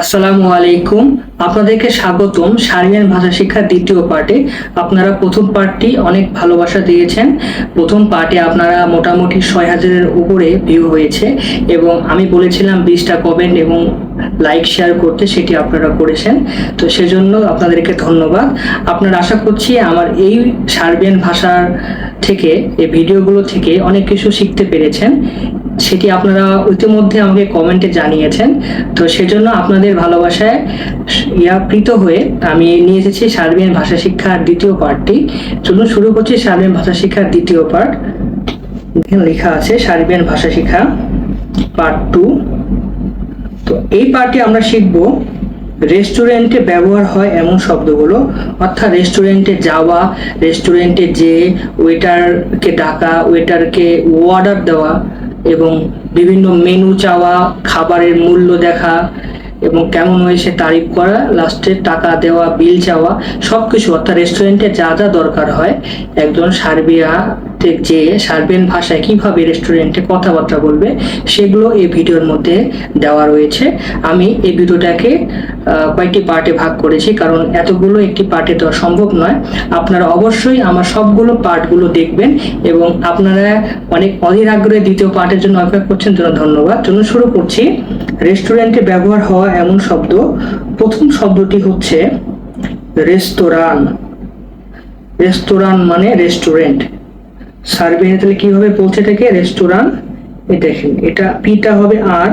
আসসালামু আলাইকুম। আপনাদেরকে স্বাগতম সার্বিয়ান ভাষা শিক্ষার দ্বিতীয় পার্টে আপনারা প্রথম পার্টটি অনেক ভালোবাসা দিয়েছেন। প্রথম পার্টে আপনারা মোটামুটি ছয় হাজারের উপরে ভিউ হয়েছে এবং আমি বলেছিলাম বিশটা কমেন্ট এবং লাইক শেয়ার করতে সেটি আপনারা করেছেন। তো সেজন্য আপনাদেরকে ধন্যবাদ। আপনারা আশা করছি আমার এই সার্বিয়ান ভাষার থেকে, এই ভিডিওগুলো থেকে অনেক কিছু শিখতে পেরেছেন। সেটি আপনারা ইতিমধ্যে আমাকে কমেন্টে জানিয়েছেন। তো সেজন্য আপনাদের ভালোবাসায় ইয়াকৃত হয়ে আমি নিয়ে এসেছি সার্বিয়ান ভাষা শিক্ষার দ্বিতীয় পার্টটি চলুন শুরু করছি সার্বিয়ান ভাষা শিক্ষার দ্বিতীয় পার্ট লেখা আছে সার্বিয়ান ভাষা শিক্ষা পার্ট টু তো এই পার্টে আমরা শিখব রেস্টুরেন্টে ব্যবহার হয় এমন শব্দগুলো। অর্থাৎ রেস্টুরেন্টে যাওয়া, রেস্টুরেন্টে যে ওয়েটারকে ডাকা, ওয়েটারকে অর্ডার দেওয়া এবং বিভিন্ন মেনু চাওয়া, খাবারের মূল্য দেখা এবং কেমন হয়েছে তারিফ করা, লাস্টে টাকা দেওয়া বিল চাওয়া সব কিছু অর্থাৎ রেস্টুরেন্টে যা যা দরকার হয়, একজন সার্বিয়াতে যে সার্বিয়ান ভাষায় কীভাবে রেস্টুরেন্টে কথাবার্তা বলবে, সেগুলো এই ভিডিওর মধ্যে দেওয়া রয়েছে। আমি এই ভিডিওটাকে কয়েকটি পার্টে ভাগ করেছি, কারণ এতগুলো একটি পার্টে দেওয়া সম্ভব নয়। আপনারা অবশ্যই আমার সবগুলো পার্টগুলো দেখবেন এবং আপনারা অনেক অধীর আগ্রহে দ্বিতীয় পার্টের জন্য অপেক্ষা করছেন, জন্য ধন্যবাদ। জন্য শুরু করছি। রেস্টুরেন্টে ব্যবহার হওয়া এমন শব্দ। প্রথম শব্দটি হচ্ছে রেস্তোরান রেস্তোরান মানে রেস্টুরেন্ট সার্বিয়ান তাহলে কীভাবে বলছে এটাকে দেখেন, এটা পিটা হবে আর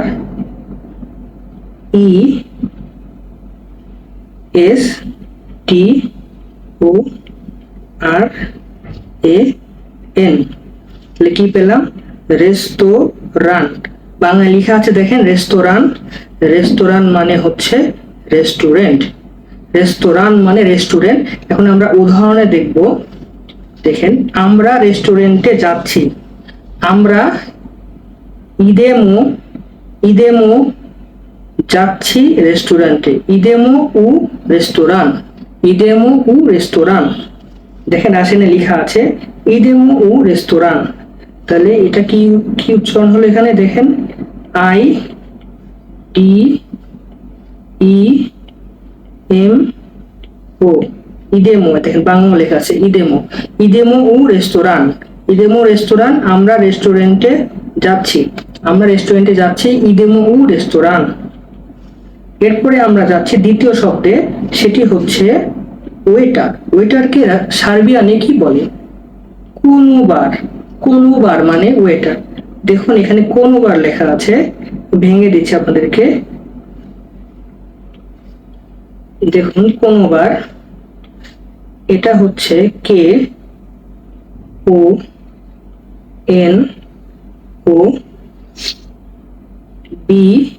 E S T O R A N তাহলে কি পেলাম? রেস্তোরান্ট। বাংলায় লেখা আছে, দেখেন, রেস্তোরান্ট। রেস্তোরান্ট মানে হচ্ছে রেস্টুরেন্ট। রেস্তোরান্ট মানে রেস্টুরেন্ট। এখন আমরা উদাহরণে দেখব দেখেন, আমরা রেস্টুরেন্টে যাচ্ছি। আমরা ইদেমো ইদেমো যাচ্ছি রেস্টুরেন্টে ইদেমো উ রেস্তোরান ইদেমো উ রেস্তোরান দেখেন, আসেনে লেখা আছে, ইদেমো উ রেস্তোরান তাহলে এটা কি কি উচ্চারণ হলো এখানে? দেখেন, I T E M O. ইদেমো দেখেন বাংলা লেখা আছে? ইদেমো ইদেমো উ রেস্তোরান ইদেমো রেস্তোরান আমরা রেস্টুরেন্টে যাচ্ছি। আমরা রেস্টুরেন্টে যাচ্ছি ইদেমো উ রেস্তোরান এরপরে আমরা যাচ্ছি দ্বিতীয় শব্দে, সেটি হচ্ছে ওয়েটার। ওয়েটারকে সার্বিয়ানে কি বলে। কোনোবার কোনোবার মানে ওয়েটার। দেখুন, এখানে কোনোবার লেখা আছে। ভেঙে দিচ্ছি আপনাদেরকে। দেখুন কোনোবার এটা হচ্ছে K O N O B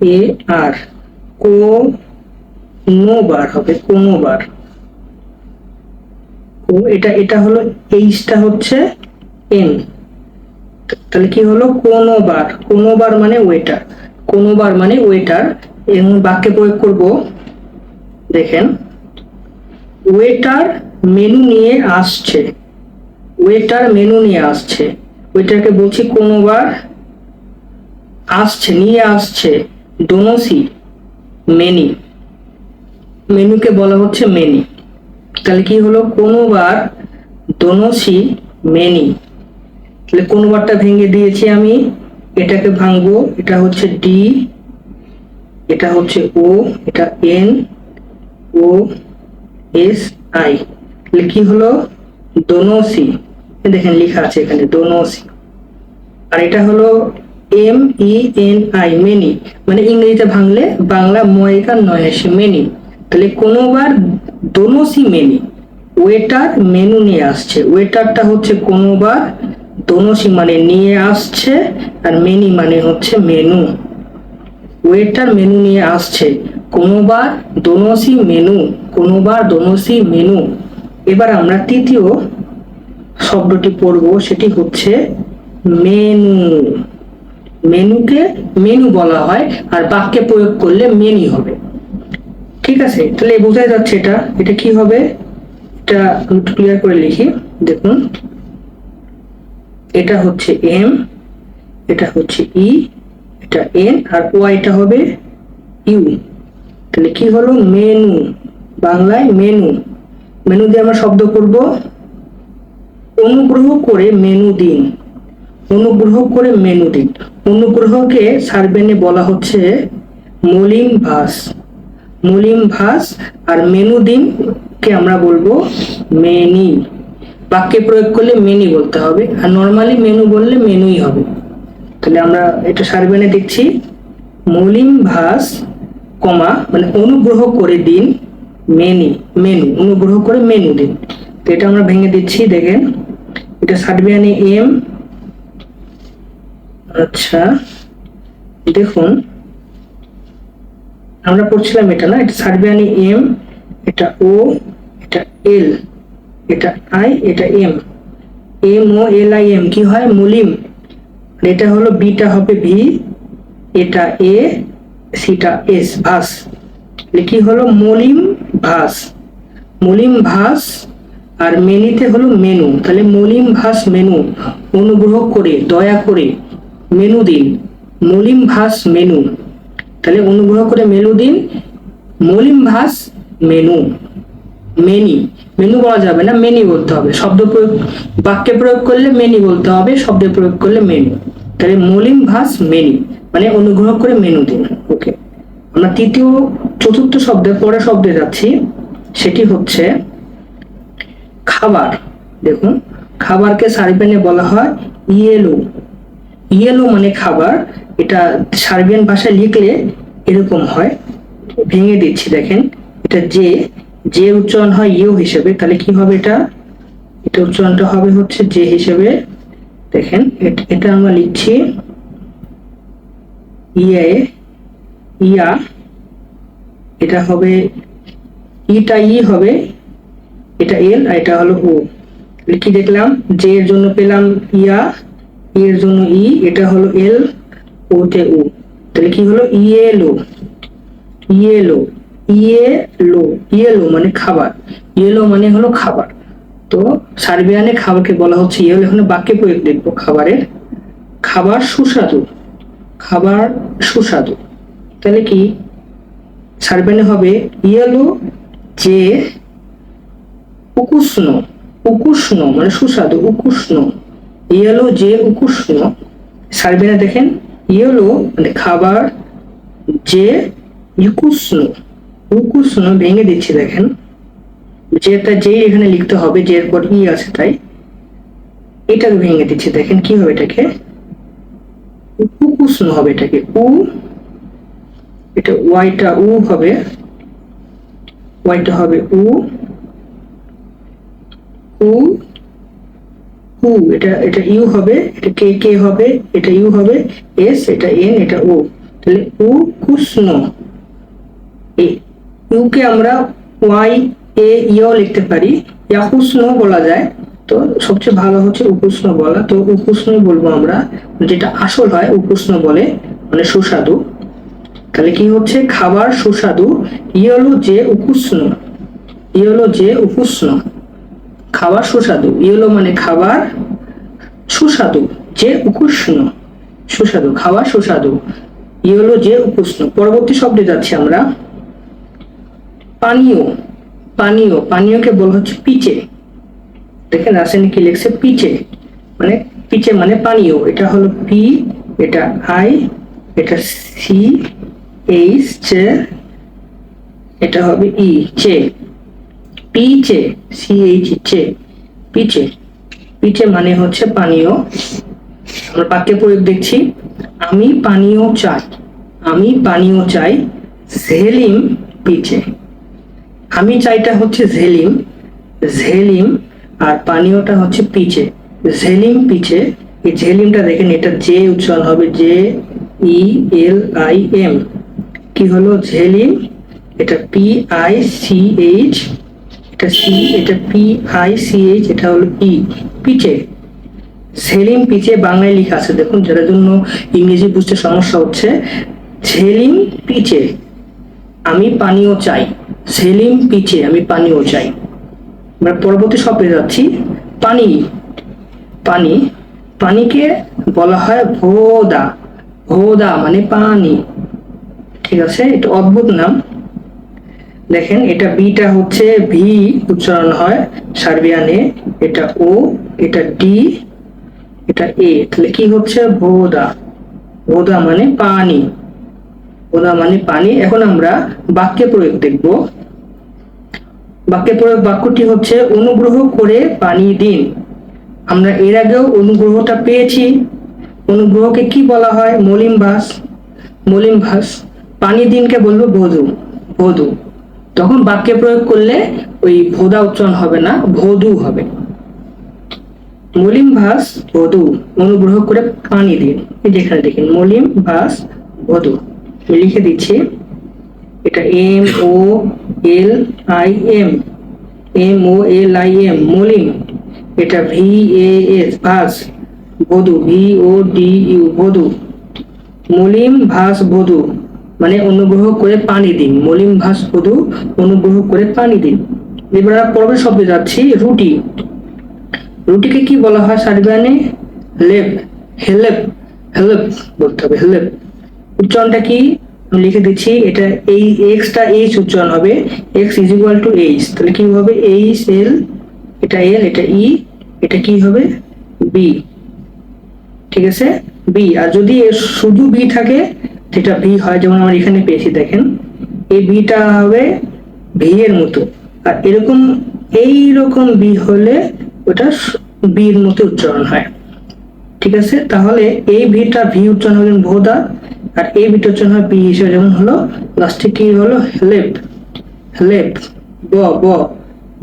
A আর কোনোবার হবে, কোনোবার। ও, এটা এটা হলো এইচটা হচ্ছে এন তাহলে কি হলো? কোনো বার কোনো বার মানে ওয়েটার। কোনো বার মানে ওয়েটার। এবং বাক্যে প্রয়োগ করব। দেখেন। ওয়েটার মেনু নিয়ে আসছে। ওয়েটার মেনু নিয়ে আসছে। ওয়েটারকে বলছি কোনোবার আসছে, নিয়ে আসছে। ডোনোসি মেনি মেনুকে বলা হচ্ছে মেনি তাহলে কি হলো? কোনোবার দোনোসি মেনি তাহলে কোনোবারটা ভেঙে দিয়েছি আমি। এটাকে ভাঙবো, এটা হচ্ছে ডি এটা হচ্ছে ও এটা এন ও এস আই। কি হলো? দোনোসি দেখেন লেখা আছে এখানে দোনোসি আর এটা হলো এম ই এন আই মেনি মানে ইংরেজিতে ভাঙলে বাংলা ময়কার নয় আসে মেনি তাহলে কোনোবার দোনোসি মেনি ওয়েটার মেনু নিয়ে আসছে। ওয়েটারটা হচ্ছে কোনোবার দোনোসি মানে নিয়ে আসছে, আর মেনি মানে হচ্ছে মেনু ওয়েটার মেনু নিয়ে আসছে। কোনোবার দোনোসি মেনু, কোনোবার দোনোসি মেনু। এবার আমরা তৃতীয় শব্দটি পড়ব, সেটি হচ্ছে মেনু। মেনুকে মেনু বলা হয় আর বাক্যে প্রয়োগ করলে মেনি হবে। ঠিক আছে? তাহলে বোঝাই যাচ্ছে এটা। এটা কি হবে? এটা আমি ক্লিয়ার করে লিখি, দেখুন। এটা হচ্ছে এম, এটা হচ্ছে ই, এটা এন, আর ওয়াইটা হবে ইউ। তাহলে কি হলো? মেনু। বাংলায় মেনু। মেনু দিয়ে আমরা শব্দ করব। অনুগ্রহ করে মেনু দিন। অনুগ্রহ করে মেনু দিন। অনুগ্রহকে সার্বেনে বলা হচ্ছে মলিন ভাস। মলিন ভাস আর মেনু দিন কে আমরা বলব মেনি। বাক্যে প্রয়োগ করলে মেনি বলতে হবে আর নর্মালি মেনু বললে মেনুই হবে। তাহলে আমরা এটা সার্বেনে দেখছি। মলিন ভাস কমা মানে অনুগ্রহ করে দিন মেনি, মেনু, অনুগ্রহ করে মেনু দিন। তো এটা আমরা ভেঙে দিচ্ছি, দেখেন। এটা সার্বিয়ানে এম। আচ্ছা দেখুন। আমরা পড়ছিলাম এটা না? এটা সার্বিয়ানি এম, এটা ও, এটা এল, এটা আই, এটা M. M O L I M, কি হয়? মুলিম। এটা হলো বিটা হবে ভি, এটা এ সিটা এস ভাস তাহলে কি হলো? মলিম ভাস। মলিম ভাস আর মেনিতে হলো মেনু। তাহলে মলিম ভাস মেনু, অনুগ্রহ করে, দয়া করে, মেনু দিন। মলিম ভাস মেনু। তাহলে অনুগ্রহ করে মেনু দিন। মলিম ভাস মেনু। মেনি। মেনু বলা যাবে না, মেনি বলতে হবে। শব্দ প্রয়োগ, বাক্যে প্রয়োগ করলে মেনি বলতে হবে, শব্দে প্রয়োগ করলে মেনু। তাহলে মলিম ভাস মেনি। মানে অনুগ্রহ করে মেনু দিন। আমরা তৃতীয়, চতুর্থ শব্দে পরের শব্দে যাচ্ছি। সেটি হচ্ছে খাবার। দেখুন, খাবারকে সার্বিয়ানে বলা হয় ইয়েলো। ইয়েলো মানে খাবার। এটা সার্বিয়ান ভাষায় লিখলে এরকম হয়। ভেঙে দিচ্ছি, দেখেন। এটা যে যে উচ্চারণ হয় ইউ হিসেবে। তাহলে কি হবে এটা? এটা উচ্চারণটা হবে হচ্ছে যে হিসেবে। দেখেন এটা আমরা লিখছি ইয়ে ইয়া, এটা হবে, ইটা ই হবে, এটা এল আর এটা হলো ও। কি দেখলাম? যে এর জন্য পেলাম ইয়া ই এর জন্য ই, এটা হলো এল, ও তে ও। তাহলে কি হলো? ইয়েলো ইয়েলো ইয়েলো ইয়েলো মানে খাবার। ইয়েলো মানে হলো খাবার। তো সার্বিয়ানে খাবারকে বলা হচ্ছে ইয়েলো এখানে বাক্যে প্রয়োগ দেখব। খাবারের খাবার সুস্বাদু। খাবার সুস্বাদু। তাহলে কি? সার্বিয়ানে হবে ইয়েলো যে উকুষ্ণ উকুষ্ণ মানে সুস্বাদু, উকুষ্ণ। ইয়েলো যে উকুষ্ণ সার্বিয়ানে দেখেন, ইয়েলো মানে খাবার যে ইকুষ্ণ, উকুষ্ণ ভেঙে দিচ্ছি দেখেন। যেটা যেই এখানে লিখতে হবে, যে এরপর ই আছে তাই, এটাকে ভেঙে দিচ্ছি দেখেন, কি হবে এটাকে? উকুষ্ণ হবে এটাকে উ এটা ওয়াইটা উ হবে ওয়াইটা হবে উ উ উ এটা এটা ইউ হবে, এটা কে কে হবে, এটা ইউ হবে এস এটা এন এটা ও তাহলে উ কুষ্ণ ইউকে আমরা ওয়াই এ ইও লিখতে পারি। ইয়াকুষ্ণ বলা যায়। তো সবচেয়ে ভালো হচ্ছে উকুষ্ণ বলা। তো উকুষ্ণই বলব আমরা। যেটা আসল হয় উকুষ্ণ বলে মানে সুস্বাদু। তাহলে কি হচ্ছে? খাবার সুস্বাদু, ইয়েলো যে উকুষ্ণ ইয়েলো যে উকুষ্ণ খাবার সুস্বাদু, ইয়েলো মানে খাবার সুস্বাদু, যে উকুষ্ণ সুস্বাদু, খাবার সুস্বাদু, ইয়েলো যে উকুষ্ণ পরবর্তী শব্দে যাচ্ছি আমরা। পানীয় পানীয়, পানীয়কে বলা হচ্ছে পিচে। দেখেন রাসায়নিক কি লিখছে? পিচে মানে পিচে মানে পানীয়। এটা হলো পি, এটা আই, এটা সি এইচ চে এটা হবে ই চে পিচে সি এইচ চে পিচে পিচে মানে হচ্ছে পানীয়। আমরা বাক্যে প্রয়োগ দেখছি। আমি পানীয় চাই। আমি পানীয় চাই সেলিম পিচে আমি চাইটা হচ্ছে ঝেলিম ঝেলিম আর পানীয়টা হচ্ছে পিচে ঝেলিম পিচে এই ঝেলিমটা দেখেন, এটা জে উচ্চারণ হবে J E L I M কি হলো? ঝেলিম এটা পি আই সি এইচ এটা সি এটা পি আই সি এইচ এটা হলো ই পিচে। ঝেলিম পিচে বাংলায় লেখা আছে। দেখুন যার জন্য ইংরেজি বুঝতে সমস্যা হচ্ছে ঝেলিম পিচে, আমি পানীয় চাই। সেলিম পিচে, আমি পানীয় চাই। আমরা পরবর্তী শব্দে যাচ্ছি। পানি পানি, পানিকে বলা হয় ভোদা। ভোদা মানে পানি। ঠিক আছে এটা অদ্ভুত নাম। দেখেন, এটা বিটা হচ্ছে ভি উচ্চারণ হয় সার্বিয়ানে, এটা ও এটা ডি এটা এ তাহলে কি হচ্ছে? ভোদা। ভোদা মানে পানি। ভোদা মানে পানি। এখন আমরা বাক্যে প্রয়োগ দেখব। বাক্যে প্রয়োগ বাক্যটি হচ্ছে, অনুগ্রহ করে পানি দিন। আমরা এর আগেও অনুগ্রহটা পেয়েছি। অনুগ্রহকে কি বলা হয়? মলিম ভাস মলিম ভাস পানি দিনকে বলব বধু বধু তখন বাক্যে প্রয়োগ করলে ওই ভোদা উচ্চারণ হবে না, ভদু হবে। মলিম ভাস বধু অনুগ্রহ করে পানি দিন। এই যেখানে দেখেন, মলিম ভাস বধু লিখে দিচ্ছি, এটা M O L I M M O L I M, মলিম। এটা ভি এ এস, ভাস বধু ভি ও ডি ইউ বধু মলিম ভাস বধু মানে অনুগ্রহ করে পানি দিন। মলিম ভাস বধু, অনুগ্রহ করে পানি দিন। এবার পরের শব্দে যাচ্ছি, রুটি। রুটিকে কি বলা হয় সার্বিয়ানে? লেপ, হেলেপ হেলেপ বলতে হবে, হেলেপ। উচ্চারণটা কি? লিখে দিচ্ছি, এটা এই এক্সটা এইচ উচ্চারণ হবে X is equal to H তাহলে কি হবে? এইচ এল এটা এল এটা ই এটা কি হবে? বি ঠিক আছে? বি আর যদি শুধু বি থাকে সেটা ভি হয়, যেমন আমরা এখানে পেয়েছি, দেখেন। এই বিটা হবে ভি এর মতো। আর এরকম এই রকম বি হলে ওটা বির মতো উচ্চারণ হয়। ঠিক আছে? তাহলে এই ভিটা ভি উচ্চারণ হলেন ভোদা, আর এই ভিটা উচ্চারণ হয় বি হিসেবে, যেমন হলো লাস্টে কি হলো? হেলেপ হেলেপ ব ব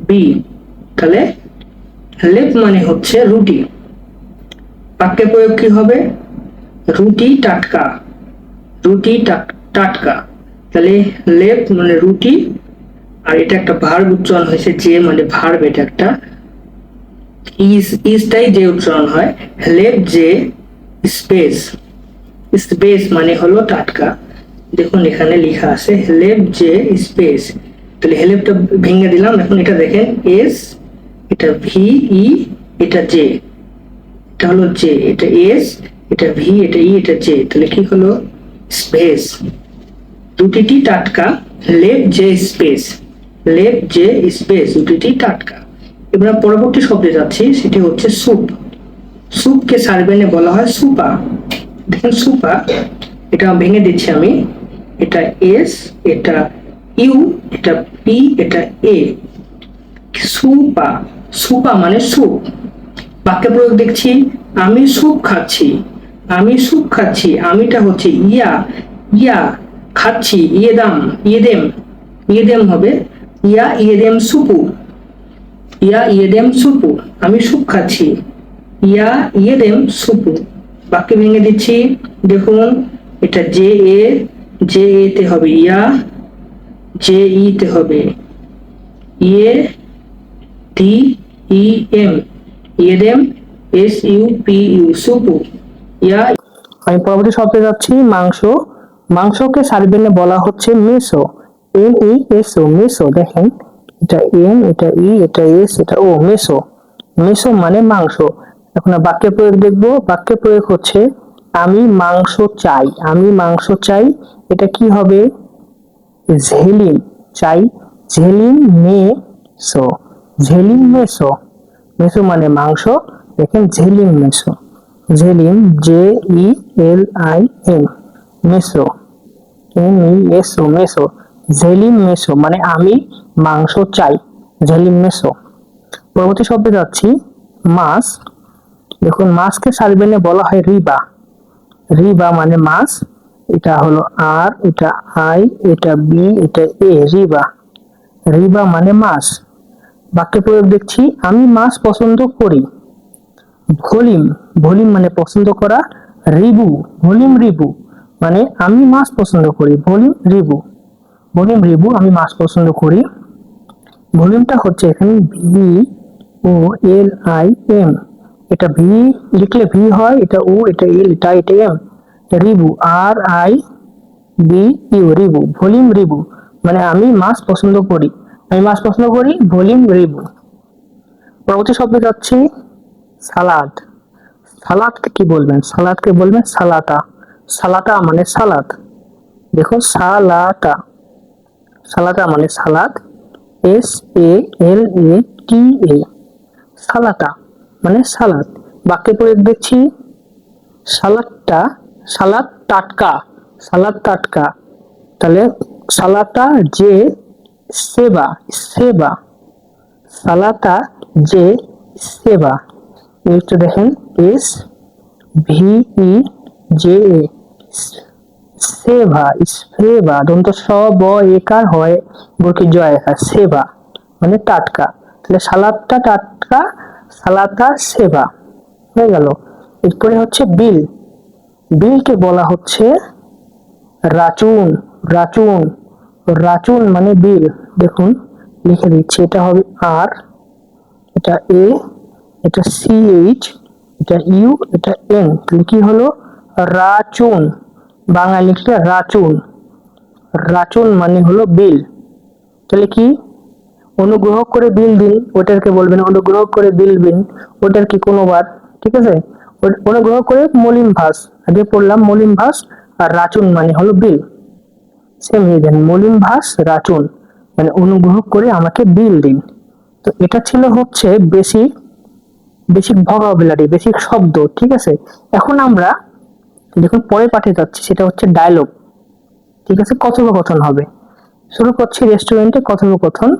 বি তাহলে হেলেপ মানে হচ্ছে রুটি। বাক্যে প্রয়োগ কি হবে? রুটি টাটকা। রুটি টাটকা। তাহলে লেপ মানে রুটি, আর এটা একটা ভার্ব উচ্চারণ হয়েছে যে মানে ভার্ব এটা একটা। ইজ ইজটাই যে উচ্চারণ হয়, লেপ যে স্পেস। স্পেস মানে হলো টাটকা। দেখুন এখানে লেখা আছে হেলেপ যে স্পেস। তাহলে হেলেপটা ভেঙে দিলাম, এখন এটা দেখেন, এস, এটা ভি, ই, এটা জে। এটা হলো জে, এটা এস, এটা ভি, এটা ই, এটা জে। তাহলে কি হলো? স্পেস। দুটিটি টাটকা, লেপ যে স্পেস। লেপ যে স্পেস, দুটিটি টাটকা। এবার পরবর্তী শব্দে যাচ্ছি, সেটি হচ্ছে স্যুপ। স্যুপকে সার্বেনে বলা হয় সুপা। দেখেন, সুপা, এটা ভেঙে দিচ্ছি আমি। এটা এস, এটা ইউ, এটা পি, এটা এ। সুপা। সুপা মানে স্যুপ। বাক্যে প্রয়োগ দেখছি, আমি স্যুপ খাচ্ছি। আমি স্যুপ খাচ্ছি, আমিটা হচ্ছে, ইয়া ইয়া খাচ্ছি, ইয়েদাম, ইয়েদেম ইয়েদেম হবে, ইয়া, ইয়েদেম সুপু, ইয়া, ইয়েদেম সুপু, আমি স্যুপ খাচ্ছি, ইয়া, ইয়েদেম সুপু। বাক্যে ভেঙে দিচ্ছি, দেখুন, এটা জে এ জে এ তে হবে, ইয়া জে ই তে হবে ইয়ে টি ই, এম, ইয়েদেম, এস, ইউ, পি, ইউ, সুপু। আমি পরবর্তী শব্দে যাচ্ছি, মাংস। মাংসকে সার্বেনে বলা হচ্ছে মেসো। এম ই, এস ও মেসো, দেখেন। এটা এম এটা ই, এটা এস, এটা ও, মেসো। মেসো মানে মাংস। এখন বাক্যে প্রয়োগ দেখব। বাক্যে প্রয়োগ হচ্ছে, আমি মাংস চাই। আমি মাংস চাই, এটা কি হবে? ঝেলিম চাই। ঝেলিম মেসো। ঝেলিম মেসো। মেসো মানে মাংস। দেখেন, ঝেলিম মেসো। ঝেলিম J E L I M মেসো। M E S মেসো। ঝেলিম মেসো মানে আমি মাংস চাই। জেলিম মেসো। পরবর্তী শব্দে যাচ্ছি। মাছ। দেখুন, মাছকে সার্বেনে বলা হয় রিবা। রিবা মানে মাছ। এটা হলো আর, এটা আই, এটা বি, এটা এ, রিবা। রিবা মানে মাছ। বাক্যে প্রয়োগ দেখছি, আমি মাছ পছন্দ করি। ভলিম ভলিম মানে পছন্দ করা রিবু, ভলিম রিবু মানে আমি মাছ পছন্দ করি, ভলিম রিবু। ভলিম রিবু আমি মাছ পছন্দ করি। ভলিউমটা হচ্ছে এখানে V O L I M. এটা ভি লিখলে ভি হয়, এটা ও, এটা এল, এটা এটা এম। রিবু, আর আই বি ইউ, রিবু ভলিউম রিবু মানে আমি মাছ পছন্দ করি। আমি মাছ পছন্দ করি ভলিউম রিবু। পরবর্তী শব্দ যাচ্ছে। সালাদ। সালাদকে কি বলবেন? সালাদকে বলবেন সালাতা। সালাতা মানে সালাদ। দেখুন, সালাতা। সালাতা মানে সালাদ। এস এ এল এ টি এ সালাতা মানে সালাদ। বাক্যে প্রয়োগ দেখছি। সালাদটা, সালাদ টাটকা। সালাদ টাটকা। তাহলে সালাতা যে সেবা সেবা। সালাতা যে সেবা। একটু দেখেন, S V E J A. সেবা সেবা দন্ত স ব একার হয় বকি জয় একার সেবা মানে টাটকা। তাহলে সালাদটা টাটকা সালাতা সেবা হয়ে গেল। এরপরে হচ্ছে বিল। বিলকে বলা হচ্ছে রাচুন রাচুন রাচুন মানে বিল। দেখুন, লিখে দিচ্ছি। এটা হবে আর, এটা এ এটা সি এইচ এটা ইউ এটা এন তাহলে কি হলো? রাচুন বাংলা লিখলে রাচুন। রাচুন মানে হলো বিল। তাহলে কি? অনুগ্রহ করে বিল দিন, ওটাকে বলবেন, অনুগ্রহ করে বিল দিন, ওটার কি কোনোবার ঠিক আছে? অনুগ্রহ করে মলিন ভাস। আগে পড়লাম মলিন ভাস আর রাচুন মানে হলো বিল। সেম দেন মলিন ভাস, রাচুন। মানে অনুগ্রহ করে আমাকে বিল দিন। তো এটা ছিল হচ্ছে বেসিক বেসিক ভোকাবুলারি বেসিক শব্দ, ঠিক আছে? এখন আমরা দেখুন পরে পাঠে যাচ্ছি, সেটা হচ্ছে ডায়লগ ঠিক আছে? কথোপকথন হবে। শুরু করছি রেস্টুরেন্টে কথোপকথন।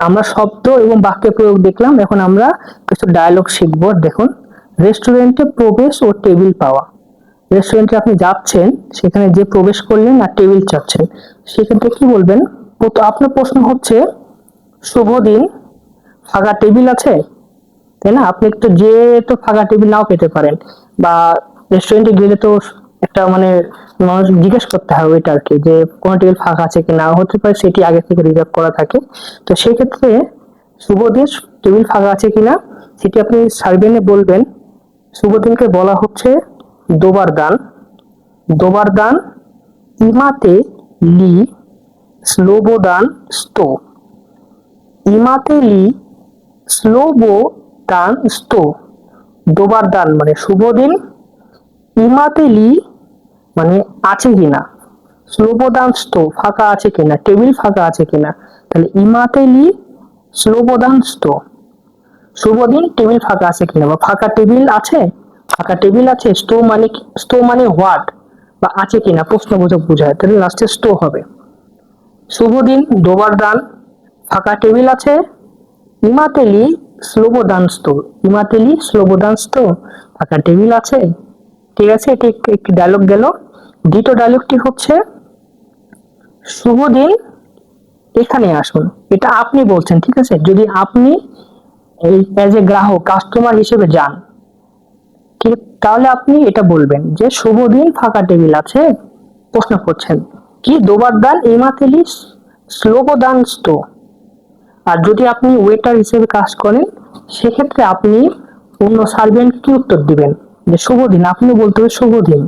আমরা শব্দ এবং বাক্যে প্রয়োগ দেখলাম, এখন আমরা কিছু ডায়লগ শিখব, দেখুন। রেস্টুরেন্টে প্রবেশ ও টেবিল পাওয়া। রেস্টুরেন্টে আপনি যাচ্ছেন, সেখানে যে প্রবেশ করলেন আর টেবিল চাচ্ছেন সেক্ষেত্রে কি বলবেন? আপনার প্রশ্ন হচ্ছে, শুভ দিন, ফাঁকা টেবিল আছে? তাই না? আপনি একটু যে তো ফাঁকা টেবিল নাও পেতে পারেন। বা রেস্টুরেন্টে গেলে তো একটা মানে মানুষ জিজ্ঞেস করতে হবে ওইটা আর কি, যে কোন টেবিল ফাঁকা আছে কি না হতে পারে সেটি আগে থেকে রিজার্ভ করা থাকে। তো সেই ক্ষেত্রে শুভ দিন টেবিল ফাঁকা আছে কিনা, সেটি আপনি সার্ভেনে বলবেন। শুভ দিনকে বলা হচ্ছে দোবার দান। দোবার দান ইমাতে লি স্লোবোদান स्तो ইমাতে লি স্লোবো দান স্তো দোবার দান মানে শুভ দিন। ইমাতেলি মানে আছে কিনা স্লোবদান স্তো ফাঁকা আছে কিনা টেবিল ফাঁকা আছে কিনা তাহলে ইমাতেলি স্লোবদান স্তো শুভ দিন, টেবিল ফাঁকা আছে কিনা বা ফাঁকা টেবিল আছে? ফাঁকা টেবিল আছে স্তো মানে স্তো মানে হোয়াট? বা আছে কিনা প্রশ্নবোধক বোঝায়। তাহলে লাস্টে স্তো হবে। শুভ দিন, দোবার দান, ফাঁকা টেবিল আছে। ইমাতেলি স্লোবোদান স্তো ইমাতেলি স্লোবোদান স্তো ফাঁকা টেবিল আছে। ঠিক আছে, এটি একটি- ডায়লগ গেল। দ্বিতীয় ডায়লগটি হচ্ছে, শুভ দিন, এখানে আসুন। এটা আপনি বলছেন, ঠিক আছে? যদি আপনি এই অ্যাজ এ গ্রাহক কাস্টমার হিসেবে যান, ঠিক, তাহলে আপনি এটা বলবেন যে, শুভ দিন, ফাঁকা টেবিল আছে, প্রশ্ন করছেন। কি দোবার দান ইমাতেলি স্লোগোদান স্টো আর যদি আপনি ওয়েটার হিসেবে কাজ করেন, সেক্ষেত্রে আপনি অন্য সার্ভেন্ট কি উত্তর দিবেন যে, শুভ দিন আপনি বলতে হবে শুভ দিন।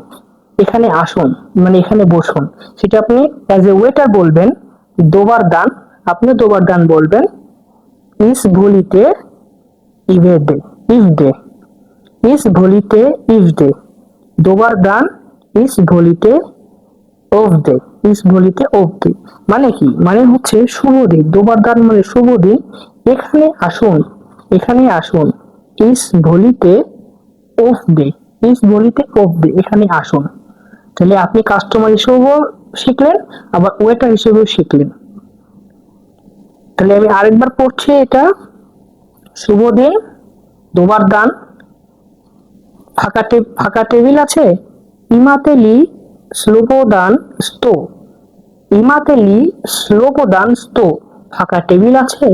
এখানে আসুন মানে এখানে বসুন। সেটা আপনি অ্যাজ এ ওয়েটার বলবেন, দোবার দান। আপনি দোবার দান বলবেন, ইস ভুলিতে ইভে দে ইফ দে ইস ভুলিতে ইফ দে দোবার দান, ইস ভুলিতে অফ দে ইস ভুলিতে অফ দে মানে কি? মানে হচ্ছে শুভ দিন দোবার দান মানে শুভ দিন এখানে আসুন এখানে আসুন, ইস ভলিতে দে, ইস ভলিতে দে, এখানে আসুন। তাহলে আপনি কাস্টমার হিসেবেও শিখলেন, আবার ওয়েটার হিসেবেও শিখলেন। তাহলে আমি আরেকবার পড়ছি এটা। শুভ দিন দোবার দান। ফাঁকা ফাঁকা টেবিল আছে? ইমাতেলি স্লোপদান স্তো। ইমাতেলি স্লোপদান স্তো। ফাঁকা টেবিল আছে?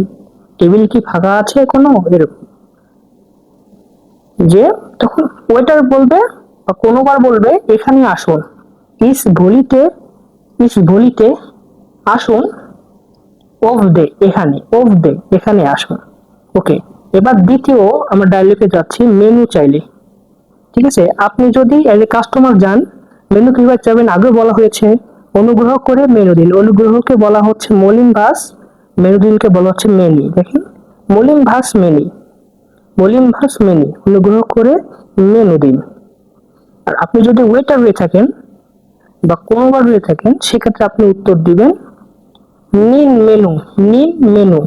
টেবিল কি ফাঁকা আছে কোনো এরকম। যে তখন ওয়েটার বলবে বা কোনোবার বলবে, এখানে আসুন। ইস ভলিতে ইস ভলিতে আসুন। অফ দে, এখানে, অফ দে, এখানে আসুন। ওকে, এবার দ্বিতীয় আমরা ডায়লগে যাচ্ছি মেনু চাইলে। ঠিক আছে? আপনি যদি এজ এ কাস্টমার যান মেনু কীভাবে চাবেন আগে বলা হয়েছে, অনুগ্রহ করে মেনু দিন অনুগ্রহকে বলা হচ্ছে মলিন ভাস মেনু দিনকে বলা হচ্ছে মেনি। দেখেন মলিন ভাস মেনি। মলিন ভাস মেনি। অনুগ্রহ করে মেনু দিন আর আপনি যদি ওয়েটার হয়ে থাকেন বা কোনোবার হয়ে থাকেন, সেক্ষেত্রে আপনি উত্তর দিবেন নিন মেনু নিন মেনু,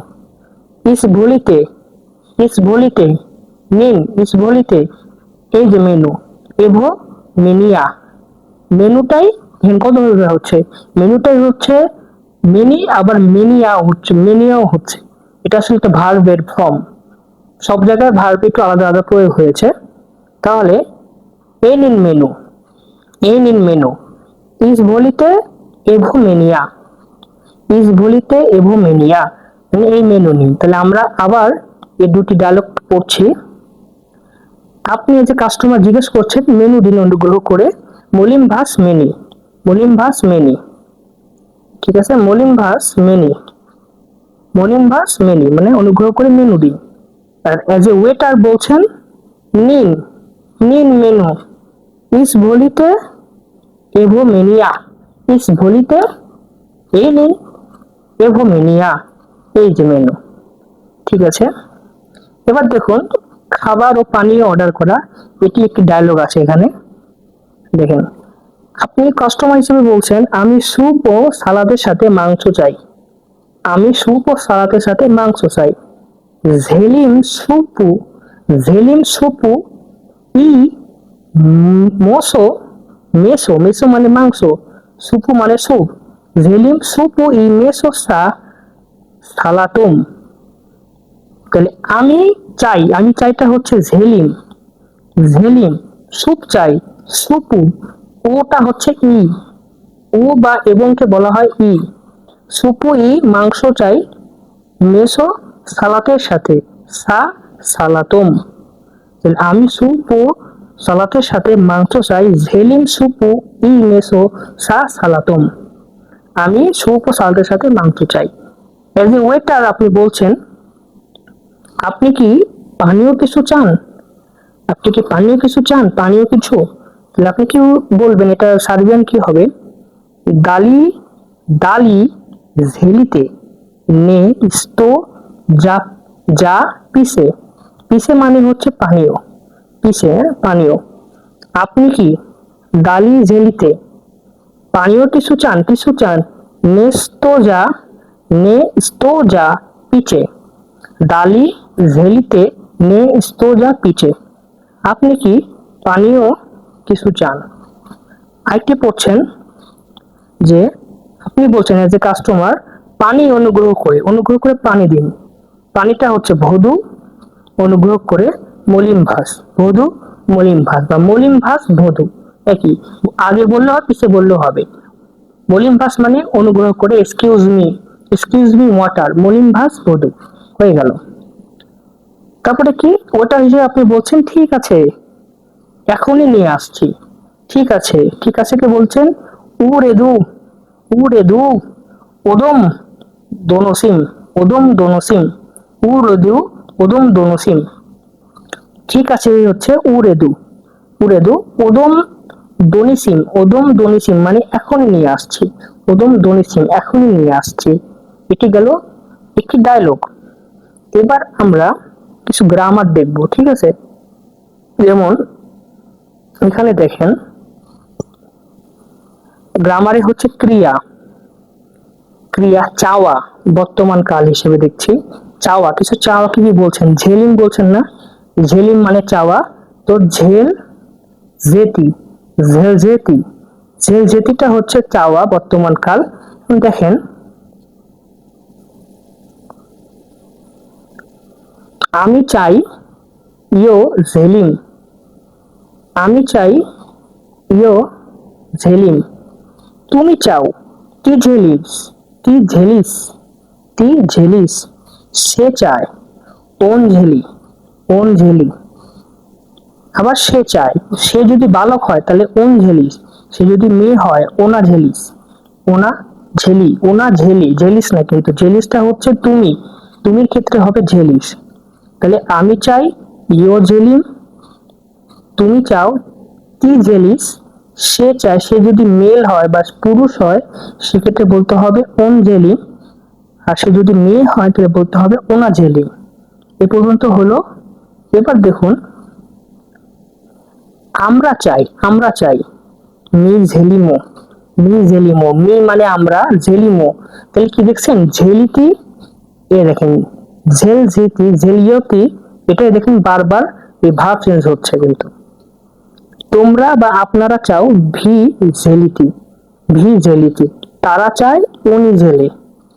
ইস ভুলিতে ইস ভুলিতে নিন ইস ভুলিতে, এই যে মেনু, এভো মেনিয়া। মেনুটাই কত হচ্ছে। মেনুটাই হচ্ছে মেনি আবার মেনিয়া হচ্ছে মেনিয়াও হচ্ছে। এটা আসলে একটা ভার্বের ফর্ম সব জায়গায় ভার্ব একটু আলাদা আলাদা প্রয়োগ হয়েছে। তাহলে N in menu N in menu ইস বলিতে এভো মেনিয়া ইস বলিতে এভো মেনিয়া মানে এই মেনু নিন তাহলে আমরা আবার এই দুটি ডায়লগ পড়ছি। আপনি যে কাস্টমার জিজ্ঞেস করছেন মেনু দিন অনুগ্রহ করে। মলিম ভাস মেনি মলিম ভাস মেনি। ঠিক আছে? মলিম ভাস মেনি। মলিম ভাস মেনি মানে অনুগ্রহ করে মেনু দিন। আর অ্যাজ এ ওয়েটার বলছেন, নিন নিন মেনু। ইস ভলিতে এভো মেনিয়া, ইস ভলিতে এই নিন, এভো মেনিয়া, এই যে মেনু। ঠিক আছে? এবার দেখুন, খাবার ও পানীয় অর্ডার করা, এটি একটি ডায়লগ আছে এখানে। দেখেন, আপনি কাস্টমার হিসেবে বলছেন, আমি স্যুপ ও সালাদের সাথে মাংস চাই। আমি স্যুপ ও সালাদের সাথে মাংস চাই। ঝেলিম সুপু ঝেলিম সুপু ই মোসো, মেসো মেসো মানে মাংস সুপু মানে স্যুপ। ঝেলিম সুপু ই মেসো সা সালাতুম। তাহলে আমি চাই, আমি চাইটা হচ্ছে ঝেলিম ঝেলিম স্যুপ চাই। সুপু ওটা হচ্ছে ই। ও বা এবংকে বলা হয় ই। সুপু ই মাংস চাই, মেসো সালাতের সাথে, সা সালাতম। আমি সুপু সালাতের সাথে মাংস চাই, ঝেলিম সুপু ই মেসো সা সালাতম। আমি সুপ সালাতের সাথে মাংস চাই। এজ এ ওয়েটার আপনি বলছেন, আপনি কি পানীয় কিছু চান? আপনি কি পানীয় কিছু চান? পানীয় কিছু? আপনি কি বলবেন, এটা সার্বিয়ান কি হবে? দালি দালি ঝেলিতে নে স্তো যা যা পিসে। পিসে মানে হচ্ছে পানীয়। পিসে, পানীয়। আপনি কি দালি ঝেলিতে পানীয় কিছু চান? কিছু চান। নেস্তো যা, নে স্তো যা পিচে। দালি ঝেলিতে নে স্তো যা পিচে। আপনি কি পানীয় কিছু চান আরেকটি পড়ছেন যে, আপনি বলছেন যে কাস্টমার পানি অনুগ্রহ করে অনুগ্রহ করে পানি দিন। পানিটা হচ্ছে ভদু, অনুগ্রহ করে মলিম ভাস, ভদু মলিম ভাস বা মলিম ভাস, ভদু, একই। আগে বললে হবে পিছিয়ে বললেও হবে। মলিম ভাস মানে অনুগ্রহ করে excuse me excuse me water মলিম ভাস, ভদু। হয়ে গেল। তারপরে কি? ওটা হিসেবে আপনি বলছেন, ঠিক আছে। এখনই নিয়ে আসছি। ঠিক আছে ঠিক আছে কে বলছেন? উ রেদু উ রেদু ওদম দোনসিম ওদম দোনসিম উ রেদু ওদম দোনসিম। ঠিক আছে হচ্ছে উরেদু। উরেদু ওদম দনিসিম ওদম দনিসিম মানে এখনই নিয়ে আসছি। ওদম দনিসিম, এখনই নিয়ে আসছি। এটি গেল একটি ডায়লগ এবার আমরা কিছু গ্রামার দেখব, ঠিক আছে? যেমন এখানে দেখেন, গ্রামারে হচ্ছে ক্রিয়া। ক্রিয়া, চাওয়া, বর্তমান কাল হিসেবে দেখছি। চাওয়া, কিছু চাওয়া কি বলছেন? ঝেলিম বলছেন না? ঝেলিম মানে চাওয়া। তো ঝেল জেতি ঝেল জেতি ঝেল জেতিটা হচ্ছে চাওয়া, বর্তমান কাল। দেখেন, আমি চাই, ইয়ো ঝেলিম। আমি চাই ইয়ো ঝেলিম। তুমি চাও কি ঝেলিস? কি ঝেলিস? কি ঝেলিস? সে চায় ওন ঝেলি? ওন ঝেলি? আবার সে চায়, সে যদি বালক হয় তাহলে ওন ঝেলিস সে যদি মেয়ে হয়, ওনা ঝেলিস। ওনা ঝেলি ওনা ঝেলি, ঝেলিস না কিন্তু, ঝেলিসটা হচ্ছে তুমি। তুমির ক্ষেত্রে হবে ঝেলিস। তাহলে আমি চাই ইয়ো ঝেলিম তুমি চাও কি ঝেলিস সে চায় সে যদি মেল হয় বা পুরুষ হয়, সেক্ষেত্রে বলতে হবে ওন জেলি। আর সে যদি মেয়ে হয়, তাহলে বলতে হবে ওনা জেলি। এ পর্যন্ত হলো। এবার দেখুন। আমরা চাই আমরা চাই। মি ঝেলিমো মি জেলিমো, মি মানে আমরা, জেলিমো। তাহলে কি দেখছেন? ঝেলিতি এ দেখেন। ঝেল জিতি জেলিয়তি এটা দেখেন বারবার এই ভাব চেঞ্জ হচ্ছে কিন্তু। তোমরা বা আপনারা চাও ভি জেলিতি ভি জেলিতি তারা চায় উনি জেলে।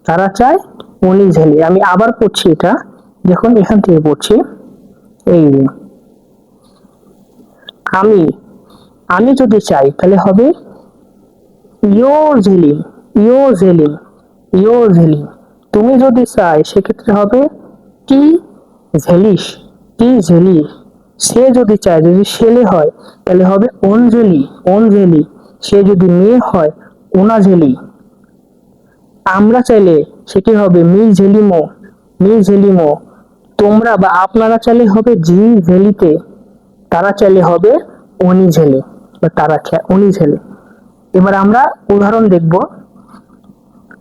তারা চায় উনি জেলে। আমি আবার পড়ছি এটা। দেখুন, এখান থেকে পড়ছি। এই আমি আমি যদি চাই, তাহলে হবে ইয়ো জেলিম ইয়ো জেলিম ইয়ো জেলিম তুমি যদি চাই, সেক্ষেত্রে হবে কি ঝেলিস কি ঝেলি সে যদি চায় যদি ছেলে হয়, তাহলে হবে অঞ্জলি অঞ্জলি। সে যদি মেয়ে হয় ওনাজেলি আমরা চাইলে সেটি হবে? মি জেলিমো মি জেলিমো তোমরা বা আপনারা চাইলে হবে জি জেলিতে তারা চাইলে হবে অনি ঝেলে বা তারা অনি ঝেলে এবার আমরা উদাহরণ দেখব।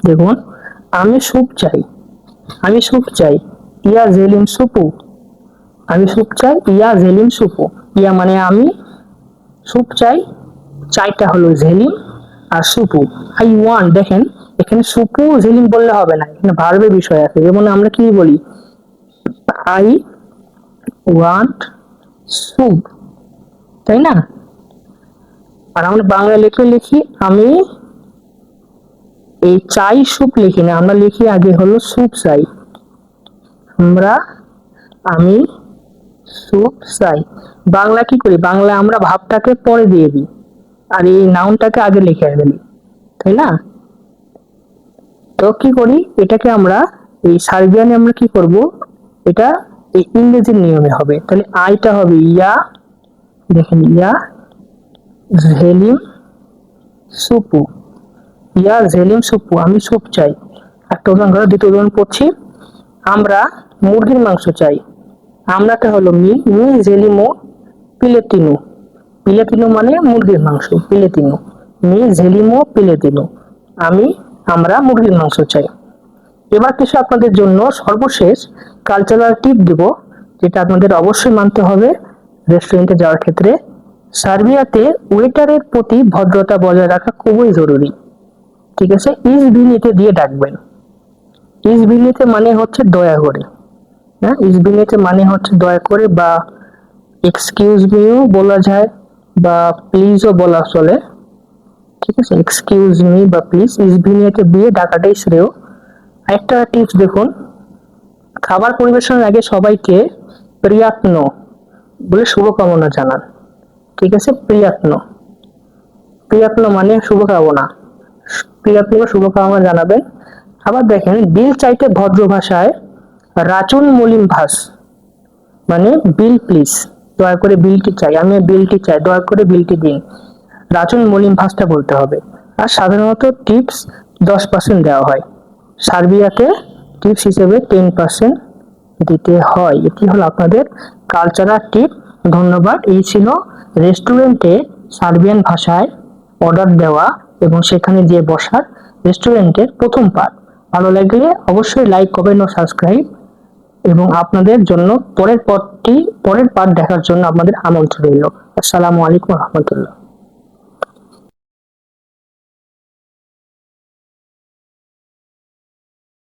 দেখুন, আমি সুপ চাই, আমি সুপ চাই, ইয়া জেলিম সুপু। আমি স্যুপ চাই, ইয়া জেলিম সুপু। ইয়া মানে আমি স্যুপ চাই, চাইটা হলো জেলিম আর সুপু। আই ওয়ান দেখেন, এখানে সুপু, জেলিম বললে হবে না, এখানে ভার্বের বিষয় আছে। যেমন আমরা কি বলি? আই ওয়ান্ট স্যুপ তাই না? আর আমরা বাংলা লিখে লিখি, আমি এই চাই সুপ লিখি না আমরা লিখি আগে হলো সুপ চাই। আমরা, আমি চাই। বাংলা কি করি? বাংলা আমরা ভাবটাকে পরে দিয়ে দিই। আর এই নাউনটাকে আগে লিখে ফেলি তাই না? তো কি করি? এটাকে আমরা, এই সার্বিয়ানে আমরা কি করব? এটা এই ইংরেজির নিয়মে হবে। তাহলে আইটা হবে ইয়া, দেখেন ইয়া ঝেলিম সুপু। ইয়া ঝেলিম সুপু, আমি স্যুপ চাই। একটা উদাহরণ দ্বিতীয় উদাহরণ পড়ছি। আমরা মুরগির মাংস চাই। আমরাটা হলো মি মি জেলিমো পিলেতিনু পিলেতিনু মানে মুরগির মাংস পিলেতিনু মি জেলিমো পিলেতিনু আমি, আমরা মুরগির মাংস চাই। এবার কিছু আপনাদের জন্য সর্বশেষ কালচারাল টিপ দেব, যেটা আপনাদের অবশ্যই মানতে হবে রেস্টুরেন্টে যাওয়ার ক্ষেত্রে। সার্বিয়াতে ওয়েটারের প্রতি ভদ্রতা বজায় রাখা খুবই জরুরি। ঠিক আছে? ইজ বিনিতে দিয়ে ডাকবেন। ইজ বিনিতে মানে হচ্ছে দয়া করে। হ্যাঁ ইজ বিনিতে মানে হচ্ছে দয়া করে বা এক্সকিউজ মিও বলা যায় বা প্লিজও বলা চলে। ঠিক আছে? এক্সকিউজ মি বা প্লিজ ইজ বিনিতে দিয়ে ডাকাটাই শ্রেয়। একটা টিপস দেখুন। খাবার পরিবেশনের আগে সবাইকে প্রিয়াত্ন বলে শুভকামনা জানান। ঠিক আছে? প্রিয়াত্ন প্রিয়াত্ন মানে শুভকামনা। প্রিয়াত্ন বা শুভকামনা জানাবেন। আবার দেখেন, বিল চাইতে ভদ্র ভাষায় রাচুন মলিম ভাস। মানে বিল প্লিজ দয়া করে বিলটি চাই। আমি বিলটি চাই, দয়া করে বিলটি দিন। রাচুন মলিম ভাসটা বলতে হবে। আর সাধারণত টিপস দশ পার্সেন্ট দেওয়া হয়। সার্বিয়াতে টিপস হিসেবে টেন পার্সেন্ট দিতে হয়। এটি হলো আপনাদের কালচারাল টিপ ধন্যবাদ। এই ছিল রেস্টুরেন্টে সার্বিয়ান ভাষায় অর্ডার দেওয়া এবং সেখানে গিয়ে বসার রেস্টুরেন্টের প্রথম পার্ট ভালো লাগলে অবশ্যই লাইক কমেন্ট ও সাবস্ক্রাইব এবং আপনাদের জন্য পরের পথটি পরের পাঠ দেখার জন্য আপনাদের আমন্ত্রণ রইল। আসসালামু আলাইকুম রহমতুল্লাহ।